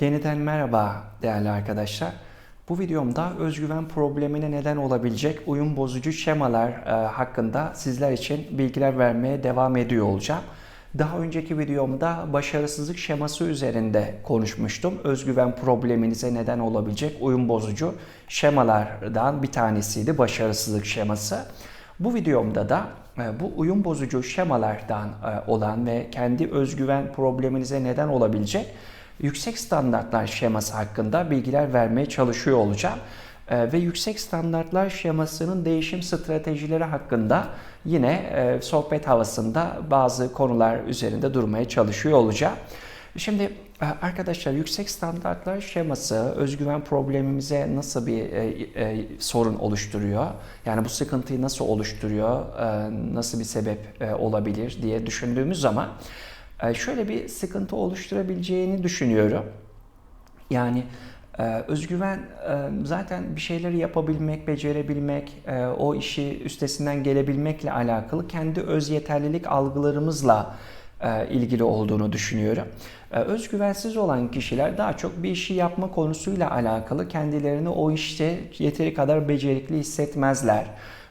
Yeniden merhaba değerli arkadaşlar. Bu videomda özgüven problemine neden olabilecek uyum bozucu şemalar e, hakkında sizler için bilgiler vermeye devam ediyor olacağım. Daha önceki videomda başarısızlık şeması üzerinde konuşmuştum. Özgüven probleminize neden olabilecek uyum bozucu şemalardan bir tanesiydi başarısızlık şeması. Bu videomda da e, bu uyum bozucu şemalardan e, olan ve kendi özgüven probleminize neden olabilecek yüksek standartlar şeması hakkında bilgiler vermeye çalışıyor olacağım. Ee, ve yüksek standartlar şemasının değişim stratejileri hakkında yine e, sohbet havasında bazı konular üzerinde durmaya çalışıyor olacağım. Şimdi e, arkadaşlar yüksek standartlar şeması özgüven problemimize nasıl bir e, sorun oluşturuyor? Yani bu sıkıntıyı nasıl oluşturuyor? Nasıl bir sebep olabilir diye düşündüğümüz zaman şöyle bir sıkıntı oluşturabileceğini düşünüyorum. Yani e, özgüven e, zaten bir şeyleri yapabilmek, becerebilmek, o işi üstesinden gelebilmekle alakalı kendi öz yeterlilik algılarımızla ilgili olduğunu düşünüyorum. Özgüvensiz olan kişiler daha çok bir işi yapma konusuyla alakalı kendilerini o işte yeteri kadar becerikli hissetmezler.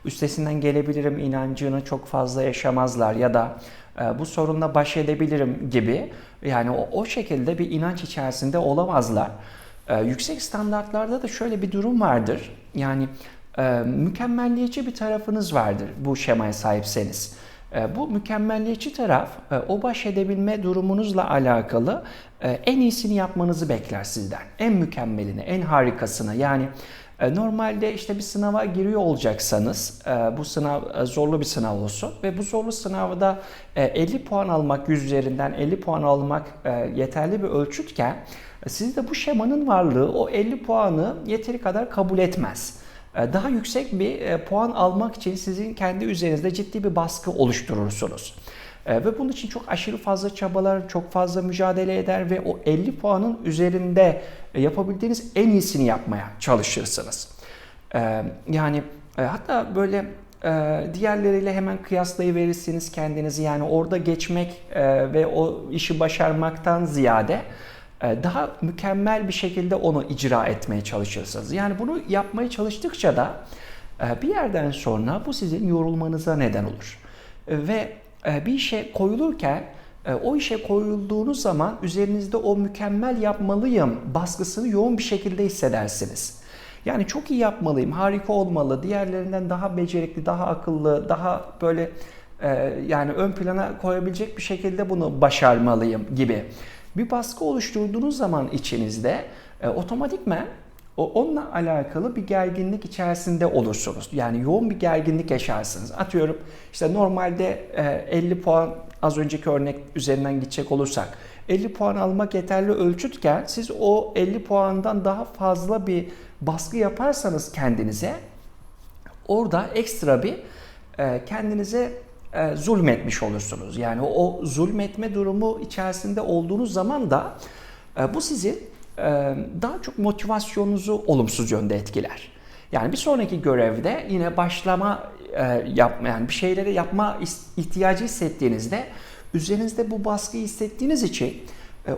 Üstesinden gelebilirim inancını çok fazla yaşamazlar ya da e, bu sorunla baş edebilirim gibi yani o, o şekilde bir inanç içerisinde olamazlar. E, yüksek standartlarda da şöyle bir durum vardır. Yani e, mükemmelliyetçi bir tarafınız vardır bu şemaya sahipseniz. E, bu mükemmelliyetçi taraf o baş edebilme durumunuzla alakalı en iyisini yapmanızı bekler sizden. En mükemmelini, en harikasını yani normalde işte bir sınava giriyor olacaksanız e, bu sınav e, zorlu bir sınav olsun ve bu zorlu sınavda 50 puan almak 100 üzerinden 50 puan almak yeterli bir ölçütken sizde bu şemanın varlığı o 50 puanı yeteri kadar kabul etmez. Daha yüksek bir puan almak için sizin kendi üzerinizde ciddi bir baskı oluşturursunuz. Ve bunun için çok aşırı fazla çabalar, çok fazla mücadele eder ve o 50 puanın üzerinde yapabildiğiniz en iyisini yapmaya çalışırsınız. Yani hatta böyle diğerleriyle hemen kıyaslayıverirsiniz kendinizi. Yani orada geçmek ve o işi başarmaktan ziyade daha mükemmel bir şekilde onu icra etmeye çalışırsınız. Yani bunu yapmaya çalıştıkça da bir yerden sonra bu sizin yorulmanıza neden olur. Ve bir işe koyulurken o işe koyulduğunuz zaman üzerinizde o mükemmel yapmalıyım baskısını yoğun bir şekilde hissedersiniz. Yani çok iyi yapmalıyım, harika olmalı, diğerlerinden daha becerikli, daha akıllı, daha böyle yani ön plana koyabilecek bir şekilde bunu başarmalıyım gibi bir baskı oluşturduğunuz zaman içinizde otomatikmen o onunla alakalı bir gerginlik içerisinde olursunuz. Yani yoğun bir gerginlik yaşarsınız. Atıyorum işte normalde 50 puan az önceki örnek üzerinden gidecek olursak 50 puan almak yeterli ölçütken siz o 50 puandan daha fazla bir baskı yaparsanız kendinize orada ekstra bir kendinize zulmetmiş olursunuz. Yani o zulmetme durumu içerisinde olduğunuz zaman da bu sizin daha çok motivasyonunuzu olumsuz yönde etkiler. Yani bir sonraki görevde yine başlama yapma yani bir şeyleri yapma ihtiyacı hissettiğinizde üzerinizde bu baskıyı hissettiğiniz için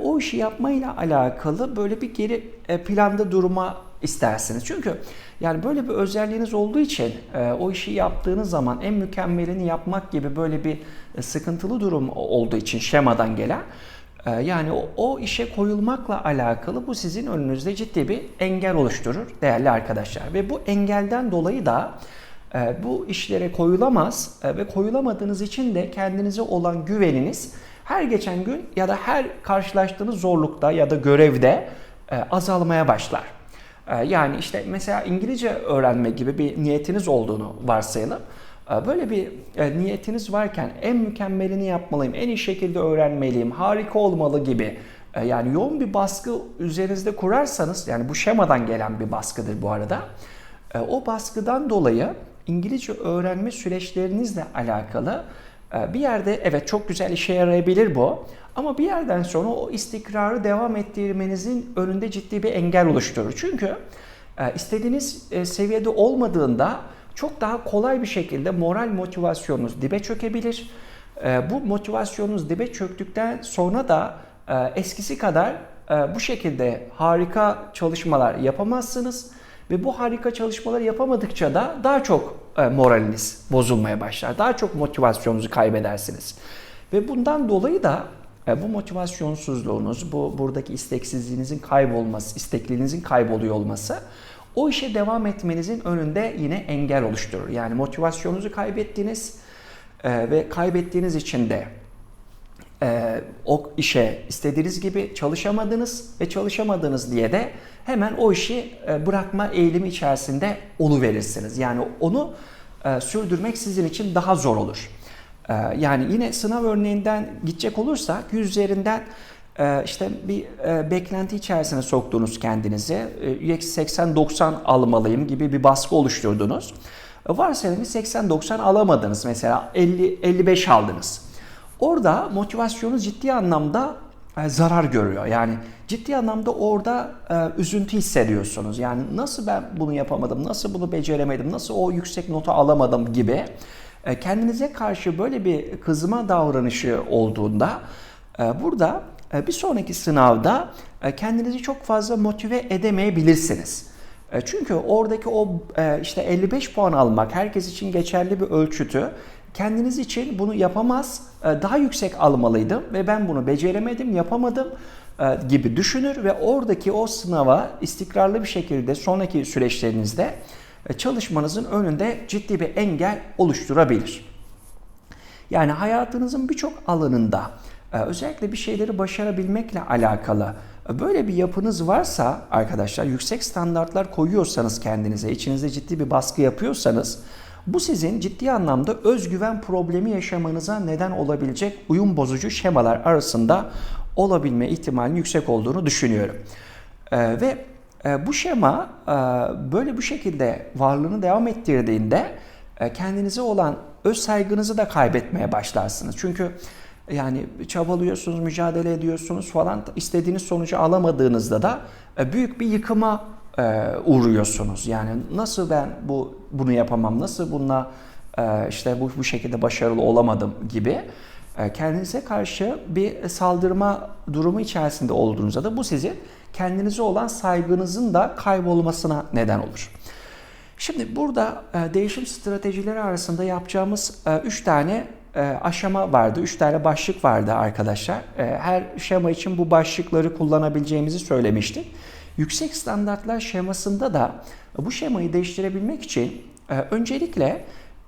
o işi yapmayla alakalı böyle bir geri planda durma istersiniz. Çünkü yani böyle bir özelliğiniz olduğu için o işi yaptığınız zaman en mükemmelini yapmak gibi böyle bir sıkıntılı durum olduğu için şemadan gelen yani o, o işe koyulmakla alakalı bu sizin önünüzde ciddi bir engel oluşturur değerli arkadaşlar. Ve bu engelden dolayı da e, bu işlere koyulamaz e, ve koyulamadığınız için de kendinize olan güveniniz her geçen gün ya da her karşılaştığınız zorlukta ya da görevde e, azalmaya başlar. Yani işte mesela İngilizce öğrenme gibi bir niyetiniz olduğunu varsayalım. Ee, böyle bir e, niyetiniz varken en mükemmelini yapmalıyım, en iyi şekilde öğrenmeliyim, harika olmalı gibi e, yani yoğun bir baskı üzerinizde kurarsanız yani bu şemadan gelen bir baskıdır bu arada. E, o baskıdan dolayı İngilizce öğrenme süreçlerinizle alakalı bir yerde evet çok güzel işe yarayabilir bu ama bir yerden sonra o istikrarı devam ettirmenizin önünde ciddi bir engel oluşturur. Çünkü istediğiniz seviyede olmadığında çok daha kolay bir şekilde moral motivasyonunuz dibe çökebilir. Ee, bu motivasyonunuz dibe çöktükten sonra da e, eskisi kadar e, bu şekilde harika çalışmalar yapamazsınız ve bu harika çalışmaları yapamadıkça da daha çok e, moraliniz bozulmaya başlar. Daha çok motivasyonunuzu kaybedersiniz. Ve bundan dolayı da bu motivasyonsuzluğunuz, bu buradaki isteksizliğinizin kaybolması, istekliliğinizin kayboluyor olması o işe devam etmenizin önünde yine engel oluşturur. Yani motivasyonunuzu kaybettiniz e, ve kaybettiğiniz için de e, o işe istediğiniz gibi çalışamadınız ve çalışamadınız diye de hemen o işi e, bırakma eğilimi içerisinde oluverirsiniz. Yani onu e, sürdürmek sizin için daha zor olur. E, yani yine sınav örneğinden gidecek olursak yüz üzerinden işte bir e, beklenti içerisine soktuğunuz kendinizi. E, 80-90 almalıyım gibi bir baskı oluşturdunuz. E, varsayalım ki 80-90 alamadınız mesela 50-55 aldınız. Orada motivasyonunuz ciddi anlamda e, zarar görüyor. Yani ciddi anlamda orada e, üzüntü hissediyorsunuz. Yani nasıl ben bunu yapamadım, nasıl bunu beceremedim, nasıl o yüksek notu alamadım gibi kendinize karşı böyle bir kızma davranışı olduğunda e, burada bir sonraki sınavda e, kendinizi çok fazla motive edemeyebilirsiniz. E, çünkü oradaki o e, işte 55 puan almak herkes için geçerli bir ölçütü kendiniz için bunu yapamaz, daha yüksek almalıydım ve ben bunu beceremedim, yapamadım gibi düşünür ve oradaki o sınava istikrarlı bir şekilde sonraki süreçlerinizde çalışmanızın önünde ciddi bir engel oluşturabilir. Yani hayatınızın birçok alanında özellikle bir şeyleri başarabilmekle alakalı böyle bir yapınız varsa arkadaşlar yüksek standartlar koyuyorsanız kendinize, içinizde ciddi bir baskı yapıyorsanız bu sizin ciddi anlamda özgüven problemi yaşamanıza neden olabilecek uyum bozucu şemalar arasında olabilme ihtimalinin yüksek olduğunu düşünüyorum. Ee, ve e, bu şema e, böyle bu şekilde varlığını devam ettirdiğinde e, kendinize olan öz saygınızı da kaybetmeye başlarsınız. Çünkü yani çabalıyorsunuz, mücadele ediyorsunuz falan istediğiniz sonucu alamadığınızda da e, büyük bir yıkıma e, uğruyorsunuz. Yani nasıl ben bu bunu yapamam, nasıl bununla e, işte bu bu şekilde başarılı olamadım gibi kendinize karşı bir saldırma durumu içerisinde olduğunuzda da bu sizin kendinize olan saygınızın da kaybolmasına neden olur. Şimdi burada değişim stratejileri arasında yapacağımız 3 e, tane aşama vardı. 3 tane başlık vardı arkadaşlar. E, her şema için bu başlıkları kullanabileceğimizi söylemiştik. Yüksek standartlar şemasında da bu şemayı değiştirebilmek için e, öncelikle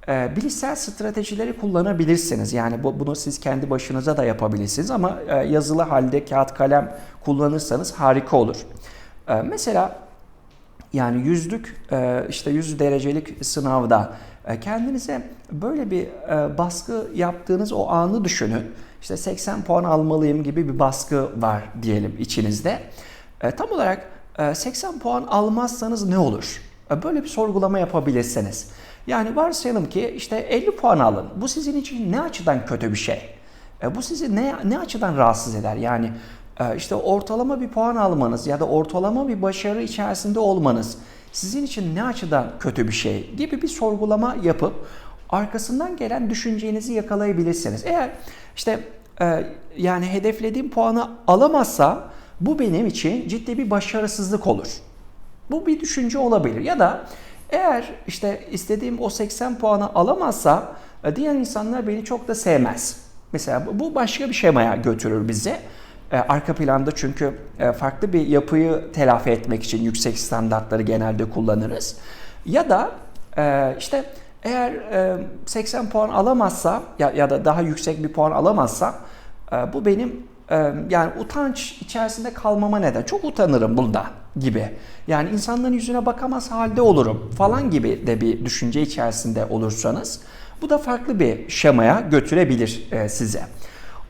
e, bilişsel stratejileri kullanabilirsiniz. Yani bu, bunu siz kendi başınıza da yapabilirsiniz ama e, yazılı halde kağıt kalem kullanırsanız harika olur. E, mesela yani yüzlük e, işte 100 derecelik sınavda e, kendinize böyle bir e, baskı yaptığınız o anı düşünün. İşte 80 puan almalıyım gibi bir baskı var diyelim içinizde. E, tam olarak 80 ee, puan almazsanız ne olur? Böyle bir sorgulama yapabilirsiniz. Yani varsayalım ki işte 50 puan alın. Bu sizin için ne açıdan kötü bir şey? Bu sizi ne, ne açıdan rahatsız eder? Yani e, işte ortalama bir puan almanız ya da ortalama bir başarı içerisinde olmanız sizin için ne açıdan kötü bir şey gibi bir sorgulama yapıp arkasından gelen düşüncenizi yakalayabilirsiniz. Eğer işte e, yani hedeflediğim puanı alamazsa bu benim için ciddi bir başarısızlık olur. Bu bir düşünce olabilir. Ya da eğer işte istediğim o 80 puanı alamazsa e, diğer insanlar beni çok da sevmez. Mesela bu başka bir şemaya götürür bizi. E, arka planda çünkü e, farklı bir yapıyı telafi etmek için yüksek standartları genelde kullanırız. Ya da işte eğer 80 puan alamazsa ya, da daha yüksek bir puan alamazsa bu benim yani utanç içerisinde kalmama neden. Çok utanırım bunda gibi. Yani insanların yüzüne bakamaz halde olurum falan gibi de bir düşünce içerisinde olursanız bu da farklı bir şemaya götürebilir e, size.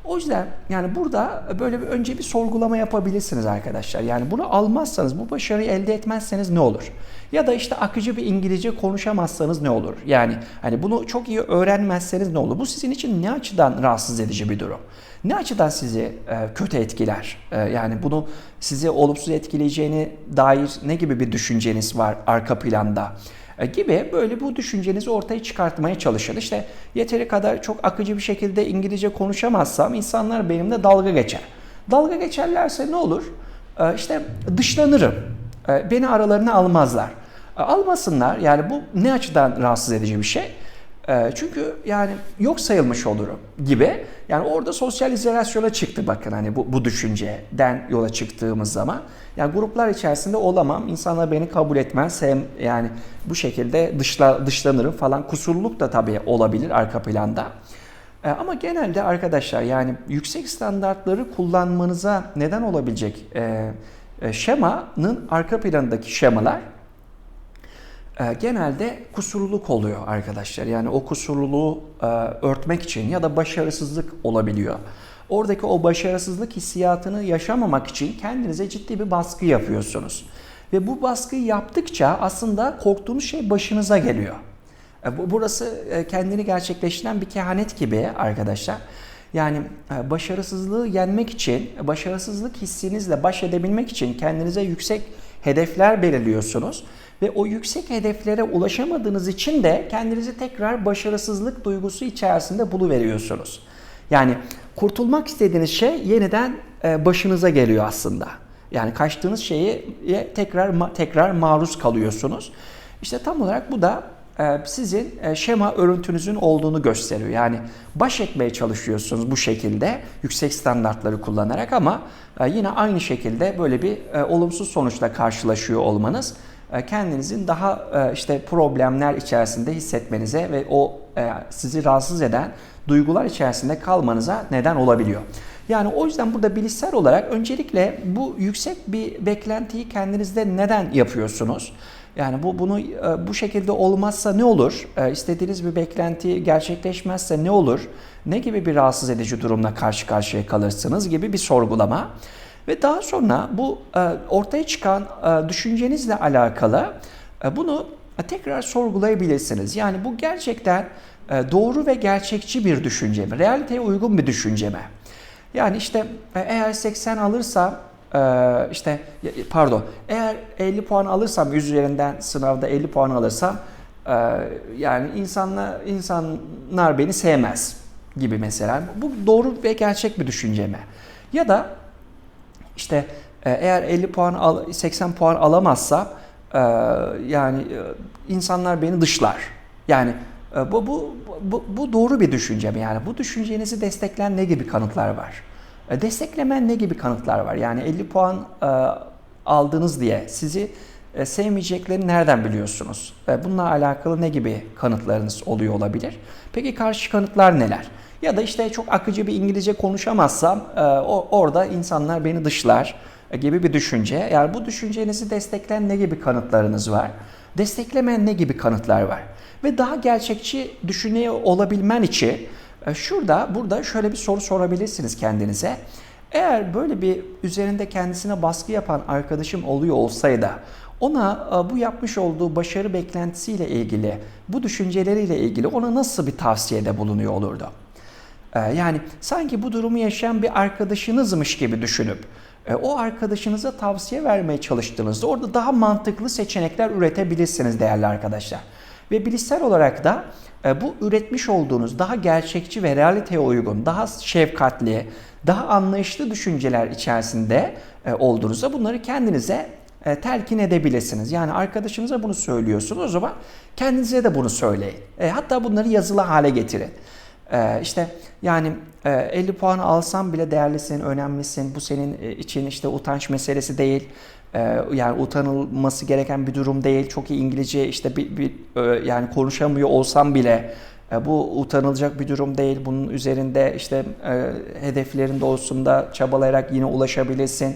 O yüzden yani burada böyle bir önce bir sorgulama yapabilirsiniz arkadaşlar. Yani bunu almazsanız, bu başarıyı elde etmezseniz ne olur? Ya da işte akıcı bir İngilizce konuşamazsanız ne olur? Yani hani bunu çok iyi öğrenmezseniz ne olur? Bu sizin için ne açıdan rahatsız edici bir durum? Ne açıdan sizi e, kötü etkiler? E, yani bunu sizi olumsuz etkileyeceğini dair ne gibi bir düşünceniz var arka planda? E, gibi böyle bu düşüncenizi ortaya çıkartmaya çalışın. İşte yeteri kadar çok akıcı bir şekilde İngilizce konuşamazsam insanlar benimle dalga geçer. Dalga geçerlerse ne olur? e, işte dışlanırım. E, beni aralarına almazlar. Almasınlar. Yani bu ne açıdan rahatsız edici bir şey? E, çünkü yani yok sayılmış olurum gibi. Yani orada sosyal izolasyona çıktı bakın hani bu, bu düşünceden yola çıktığımız zaman. Yani gruplar içerisinde olamam. İnsanlar beni kabul etmez. Hem yani bu şekilde dışla, dışlanırım falan. Kusurluluk da tabii olabilir arka planda. E, ama genelde arkadaşlar yani yüksek standartları kullanmanıza neden olabilecek e, e, şemanın arka planındaki şemalar genelde kusurluluk oluyor arkadaşlar. Yani o kusurluluğu e, örtmek için ya da başarısızlık olabiliyor. Oradaki o başarısızlık hissiyatını yaşamamak için kendinize ciddi bir baskı yapıyorsunuz. Ve bu baskıyı yaptıkça aslında korktuğunuz şey başınıza geliyor. E, burası e, kendini gerçekleştiren bir kehanet gibi arkadaşlar. Yani başarısızlığı yenmek için, başarısızlık hissinizle baş edebilmek için kendinize yüksek hedefler belirliyorsunuz. Ve o yüksek hedeflere ulaşamadığınız için de kendinizi tekrar başarısızlık duygusu içerisinde buluveriyorsunuz. Yani kurtulmak istediğiniz şey yeniden başınıza geliyor aslında. Yani kaçtığınız şeye tekrar tekrar maruz kalıyorsunuz. İşte tam olarak bu da e, sizin e, şema örüntünüzün olduğunu gösteriyor. Yani baş etmeye çalışıyorsunuz bu şekilde yüksek standartları kullanarak ama e, yine aynı şekilde böyle bir olumsuz sonuçla karşılaşıyor olmanız kendinizin daha işte problemler içerisinde hissetmenize ve o sizi rahatsız eden duygular içerisinde kalmanıza neden olabiliyor. Yani o yüzden burada bilişsel olarak öncelikle bu yüksek bir beklentiyi kendinizde neden yapıyorsunuz? Yani bu bunu e, bu şekilde olmazsa ne olur? E, istediğiniz bir beklenti gerçekleşmezse ne olur? Ne gibi bir rahatsız edici durumla karşı karşıya kalırsınız gibi bir sorgulama. Ve daha sonra bu e, ortaya çıkan düşüncenizle alakalı bunu tekrar sorgulayabilirsiniz. Yani bu gerçekten doğru ve gerçekçi bir düşünce mi? Realiteye uygun bir düşünce mi? Yani işte eğer 80 alırsam ee, işte pardon eğer 50 puan alırsam 100 üzerinden sınavda 50 puan alırsam e, yani insanlar insanlar beni sevmez gibi mesela. Bu doğru ve gerçek bir düşünce mi? Ya da işte e, eğer 50 puan al, 80 puan alamazsa e, yani insanlar beni dışlar. Yani bu, bu, bu, bu doğru bir düşünce mi? Yani bu düşüncenizi destekleyen ne gibi kanıtlar var? E, desteklemen ne gibi kanıtlar var? Yani 50 puan e, aldınız diye sizi e, sevmeyeceklerini nereden biliyorsunuz? Bununla alakalı ne gibi kanıtlarınız oluyor olabilir? Peki karşı kanıtlar neler? Ya da işte çok akıcı bir İngilizce konuşamazsam orada insanlar beni dışlar gibi bir düşünce. Yani bu düşüncenizi destekleyen ne gibi kanıtlarınız var? Desteklemeyen ne gibi kanıtlar var? Ve daha gerçekçi düşünüyor olabilmen için e, şurada, burada şöyle bir soru sorabilirsiniz kendinize. Eğer böyle bir üzerinde kendisine baskı yapan arkadaşım oluyor olsaydı ona e, bu yapmış olduğu başarı beklentisiyle ilgili, bu düşünceleriyle ilgili ona nasıl bir tavsiyede bulunuyor olurdu? E, yani sanki bu durumu yaşayan bir arkadaşınızmış gibi düşünüp o arkadaşınıza tavsiye vermeye çalıştığınızda orada daha mantıklı seçenekler üretebilirsiniz değerli arkadaşlar. Ve bilişsel olarak da e, bu üretmiş olduğunuz daha gerçekçi ve realiteye uygun, daha şefkatli, daha anlayışlı düşünceler içerisinde e, olduğunuzda bunları kendinize e, telkin edebilirsiniz. Yani arkadaşınıza bunu söylüyorsunuz o zaman kendinize de bunu söyleyin. Hatta bunları yazılı hale getirin. İşte yani 50 puan alsam bile değerlisin, önemlisin. Bu senin için işte utanç meselesi değil. Ee, yani utanılması gereken bir durum değil. Çok iyi İngilizce işte bir, bir e, yani konuşamıyor olsam bile e, bu utanılacak bir durum değil. Bunun üzerinde işte e, hedeflerin doğrusunda çabalayarak yine ulaşabilirsin.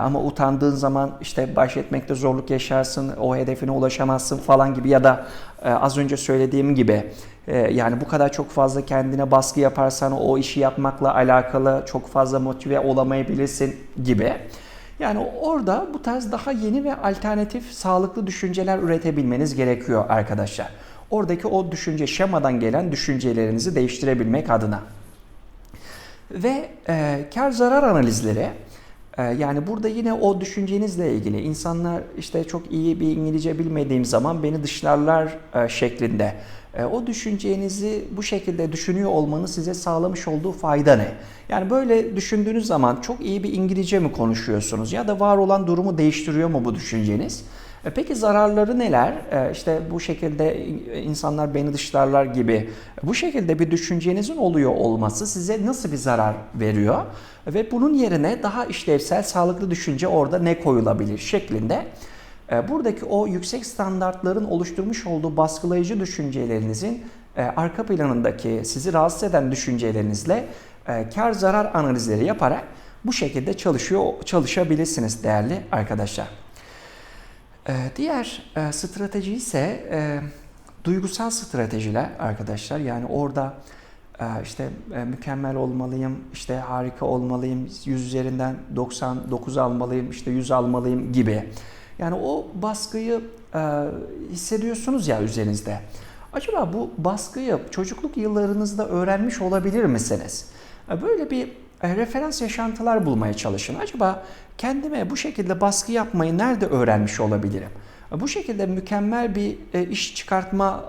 Ama utandığın zaman işte baş etmekte zorluk yaşarsın, o hedefine ulaşamazsın falan gibi ya da az önce söylediğim gibi yani bu kadar çok fazla kendine baskı yaparsan o işi yapmakla alakalı çok fazla motive olamayabilirsin gibi. Yani orada bu tarz daha yeni ve alternatif sağlıklı düşünceler üretebilmeniz gerekiyor arkadaşlar. Oradaki o düşünce şemadan gelen düşüncelerinizi değiştirebilmek adına. Ve e, kar zarar analizleri Ee, Yani burada yine o düşüncenizle ilgili insanlar işte çok iyi bir İngilizce bilmediğim zaman beni dışlarlar e, şeklinde. E, O düşüncenizi bu şekilde düşünüyor olmanın size sağlamış olduğu fayda ne? Yani böyle düşündüğünüz zaman çok iyi bir İngilizce mi konuşuyorsunuz ya da var olan durumu değiştiriyor mu bu düşünceniz? E, Peki zararları neler? E, İşte bu şekilde insanlar beni dışlarlar gibi bu şekilde bir düşüncenizin oluyor olması size nasıl bir zarar veriyor? Ve bunun yerine daha işlevsel, sağlıklı düşünce orada ne koyulabilir şeklinde buradaki o yüksek standartların oluşturmuş olduğu baskılayıcı düşüncelerinizin e, arka planındaki sizi rahatsız eden düşüncelerinizle e, kar zarar analizleri yaparak bu şekilde çalışıyor çalışabilirsiniz değerli arkadaşlar. Diğer e, strateji ise e, duygusal stratejiler arkadaşlar. Yani orada e, işte e, mükemmel olmalıyım, işte harika olmalıyım, 100 üzerinden 99 almalıyım, işte 100 almalıyım gibi. Yani o baskıyı e, hissediyorsunuz ya üzerinizde. Acaba bu baskıyı çocukluk yıllarınızda öğrenmiş olabilir misiniz? E, Böyle bir e, referans yaşantılar bulmaya çalışın. Acaba kendime bu şekilde baskı yapmayı nerede öğrenmiş olabilirim? E, Bu şekilde mükemmel bir iş çıkartma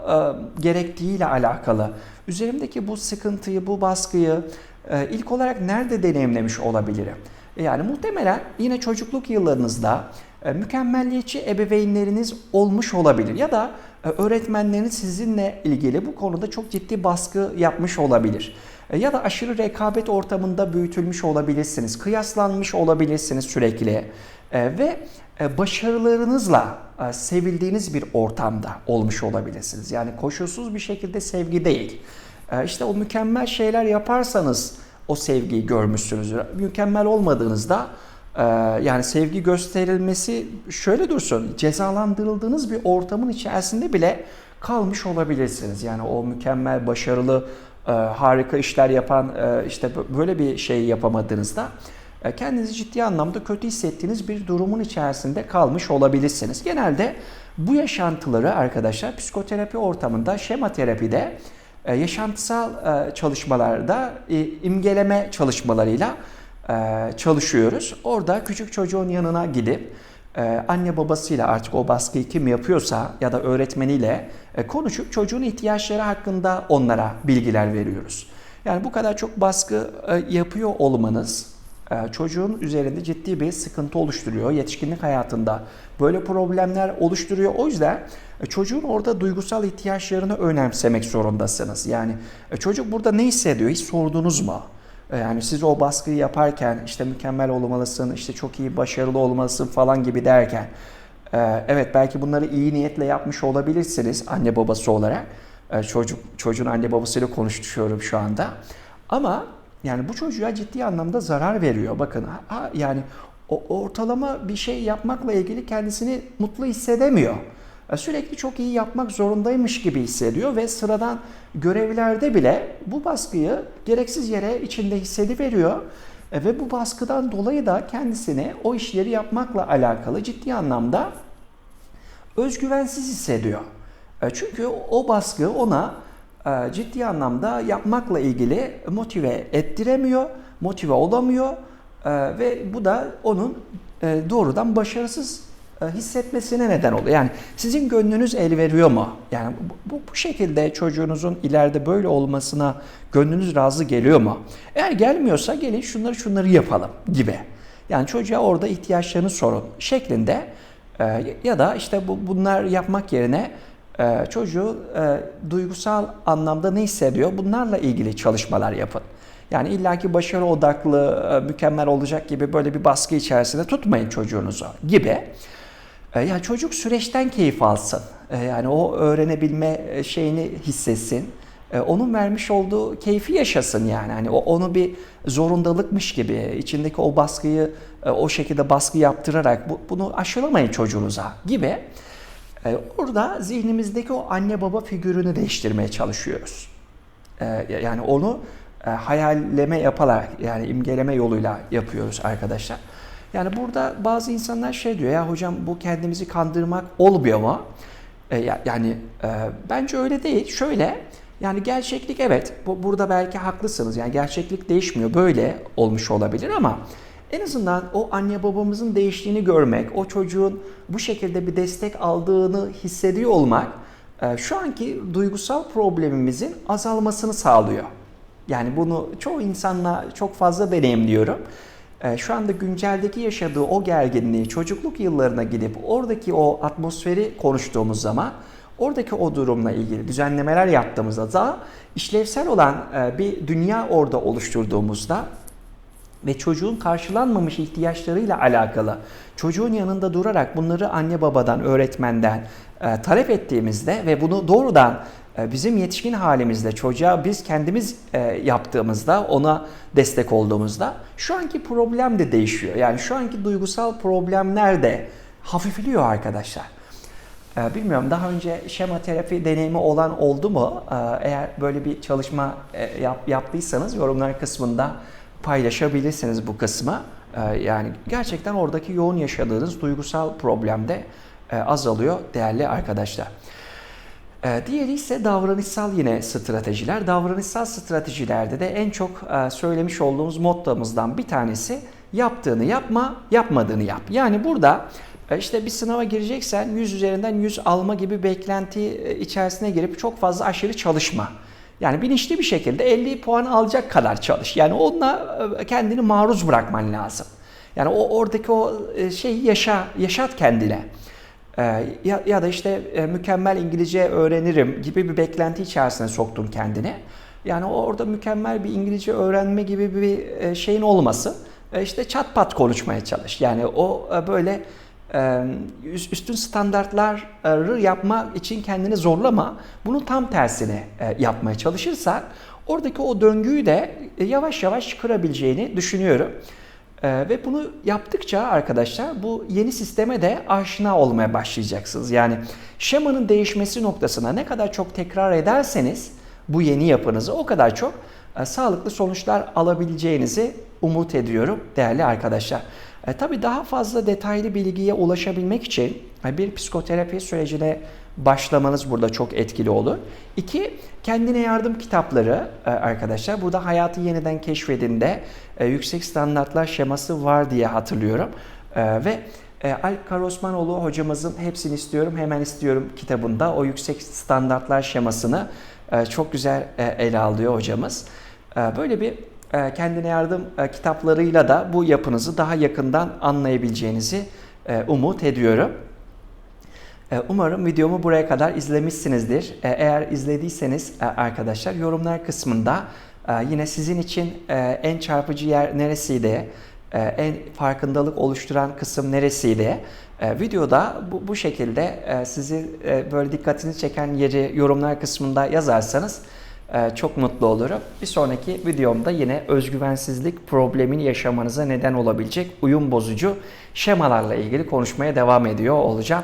gerektiğiyle alakalı üzerimdeki bu sıkıntıyı, bu baskıyı ilk olarak nerede deneyimlemiş olabilirim? Yani muhtemelen yine çocukluk yıllarınızda mükemmelliyetçi ebeveynleriniz olmuş olabilir ya da e, öğretmenleriniz sizinle ilgili bu konuda çok ciddi baskı yapmış olabilir. E, Ya da aşırı rekabet ortamında büyütülmüş olabilirsiniz, kıyaslanmış olabilirsiniz sürekli E, ve e, başarılarınızla e, sevildiğiniz bir ortamda olmuş olabilirsiniz. Yani koşulsuz bir şekilde sevgi değil. E, İşte o mükemmel şeyler yaparsanız o sevgiyi görmüşsünüzdür. Mükemmel olmadığınızda e, yani sevgi gösterilmesi şöyle dursun cezalandırıldığınız bir ortamın içerisinde bile kalmış olabilirsiniz. Yani o mükemmel, başarılı, e, harika işler yapan e, işte böyle bir şey yapamadığınızda e, kendinizi ciddi anlamda kötü hissettiğiniz bir durumun içerisinde kalmış olabilirsiniz. Genelde bu yaşantıları arkadaşlar psikoterapi ortamında, şema terapide yaşantısal çalışmalarda imgeleme çalışmalarıyla e, çalışıyoruz. Orada küçük çocuğun yanına gidip e, anne babasıyla artık o baskıyı kim yapıyorsa ya da öğretmeniyle e, konuşup çocuğun ihtiyaçları hakkında onlara bilgiler veriyoruz. Yani bu kadar çok baskı yapıyor olmanız çocuğun üzerinde ciddi bir sıkıntı oluşturuyor. Yetişkinlik hayatında böyle problemler oluşturuyor. O yüzden çocuğun orada duygusal ihtiyaçlarını önemsemek zorundasınız. Yani çocuk burada ne hissediyor hiç sordunuz mu? E, Yani siz o baskıyı yaparken işte mükemmel olmalısın, işte çok iyi başarılı olmalısın falan gibi derken e, evet belki bunları iyi niyetle yapmış olabilirsiniz anne babası olarak. E, Çocuk çocuğun anne babasıyla konuşuyorum şu anda. Ama yani bu çocuğa ciddi anlamda zarar veriyor. Bakın yani o ortalama bir şey yapmakla ilgili kendisini mutlu hissedemiyor. E, Sürekli çok iyi yapmak zorundaymış gibi hissediyor ve sıradan görevlerde bile bu baskıyı gereksiz yere içinde hissediveriyor. E, Ve bu baskıdan dolayı da kendisini o işleri yapmakla alakalı ciddi anlamda özgüvensiz hissediyor. E, Çünkü o baskı ona ciddi anlamda yapmakla ilgili motive ettiremiyor, motive olamıyor ve bu da onun doğrudan başarısız hissetmesine neden oluyor. Yani sizin gönlünüz el veriyor mu? Yani bu, bu, şekilde çocuğunuzun ileride böyle olmasına gönlünüz razı geliyor mu? Eğer gelmiyorsa gelin şunları şunları yapalım gibi. Yani çocuğa orada ihtiyaçlarını sorun şeklinde e, ya da işte bu, bunlar yapmak yerine e, çocuğu e, duygusal anlamda ne hissediyor bunlarla ilgili çalışmalar yapın. Yani illaki başarı odaklı, e, mükemmel olacak gibi böyle bir baskı içerisinde tutmayın çocuğunuzu gibi. E, Yani çocuk süreçten keyif alsın. E, Yani o öğrenebilme e, şeyini hissetsin. Onun vermiş olduğu keyfi yaşasın yani. Hani onu bir zorundalıkmış gibi içindeki o baskıyı o şekilde baskı yaptırarak bu- bunu aşılamayın çocuğunuza gibi. Orada zihnimizdeki o anne baba figürünü değiştirmeye çalışıyoruz. Yani onu hayalleme yaparak yani imgeleme yoluyla yapıyoruz arkadaşlar. Yani burada bazı insanlar şey diyor ya hocam bu kendimizi kandırmak olmuyor mu? E, ya- yani e, bence öyle değil. Şöyle yani gerçeklik evet bu, burada belki haklısınız. Yani gerçeklik değişmiyor. Böyle olmuş olabilir ama En azından o anne babamızın değiştiğini görmek, o çocuğun bu şekilde bir destek aldığını hissediyor olmak e, şu anki duygusal problemimizin azalmasını sağlıyor. Yani bunu çoğu insanla çok fazla deneyimliyorum. E, Şu anda günceldeki yaşadığı o gerginliği çocukluk yıllarına gidip oradaki o atmosferi konuştuğumuz zaman oradaki o durumla ilgili düzenlemeler yaptığımızda daha işlevsel olan e, bir dünya orada oluşturduğumuzda ve çocuğun karşılanmamış ihtiyaçlarıyla alakalı çocuğun yanında durarak bunları anne babadan, öğretmenden e, talep ettiğimizde ve bunu doğrudan bizim yetişkin halimizde çocuğa biz kendimiz e, yaptığımızda, ona destek olduğumuzda şu anki problem de değişiyor. Yani şu anki duygusal problemler de hafifliyor arkadaşlar. Ee, Bilmiyorum daha önce şema terapi deneyimi olan oldu mu? Ee, Eğer böyle bir çalışma e, yap- yaptıysanız yorumlar kısmında paylaşabilirsiniz bu kısmı. Ee, Yani gerçekten oradaki yoğun yaşadığınız duygusal problem de e, azalıyor değerli arkadaşlar. Ee, Diğeri ise davranışsal yine stratejiler. Davranışsal stratejilerde de en çok e, söylemiş olduğumuz mottomuzdan bir tanesi yaptığını yapma, yapmadığını yap. Yani burada e, işte bir sınava gireceksen 100 üzerinden 100 alma gibi beklenti e, içerisine girip çok fazla aşırı çalışma. Yani bilinçli bir şekilde 50 puan alacak kadar çalış. Yani onunla kendini maruz bırakman lazım. Yani o oradaki o şeyi yaşa, yaşat kendine. Ee, ya, ya da işte e, mükemmel İngilizce öğrenirim gibi bir beklenti içerisine soktun kendini. Yani orada mükemmel bir İngilizce öğrenme gibi bir e, şeyin olmasın. E, işte çat pat konuşmaya çalış. Yani o böyle üst- üstün standartları yapmak için kendini zorlama. Bunun tam tersini yapmaya çalışırsan oradaki o döngüyü de yavaş yavaş kırabileceğini düşünüyorum. Ee, ve bunu yaptıkça arkadaşlar bu yeni sisteme de aşina olmaya başlayacaksınız. Yani şemanın değişmesi noktasına ne kadar çok tekrar ederseniz bu yeni yapınızı o kadar çok e, sağlıklı sonuçlar alabileceğinizi umut ediyorum değerli arkadaşlar. E, tabii daha fazla detaylı bilgiye ulaşabilmek için e, bir psikoterapi sürecine başlamanız burada çok etkili olur. İki, kendine yardım kitapları e, arkadaşlar. Burada Hayatı Yeniden Keşfedin'de e, yüksek standartlar şeması var diye hatırlıyorum. E, ve Alp Karosmanoğlu hocamızın Hepsini istiyorum Hemen istiyorum kitabında o yüksek standartlar şemasını çok güzel ele alıyor hocamız. Böyle bir kendine yardım kitaplarıyla da bu yapınızı daha yakından anlayabileceğinizi umut ediyorum. E, Umarım videomu buraya kadar izlemişsinizdir. E, Eğer izlediyseniz e, arkadaşlar yorumlar kısmında yine sizin için en çarpıcı yer neresiydi, en farkındalık oluşturan kısım neresiydi? Videoda bu, bu şekilde sizi böyle dikkatini çeken yeri yorumlar kısmında yazarsanız çok mutlu olurum. Bir sonraki videomda yine özgüvensizlik problemini yaşamanıza neden olabilecek uyum bozucu şemalarla ilgili konuşmaya devam ediyor olacağım.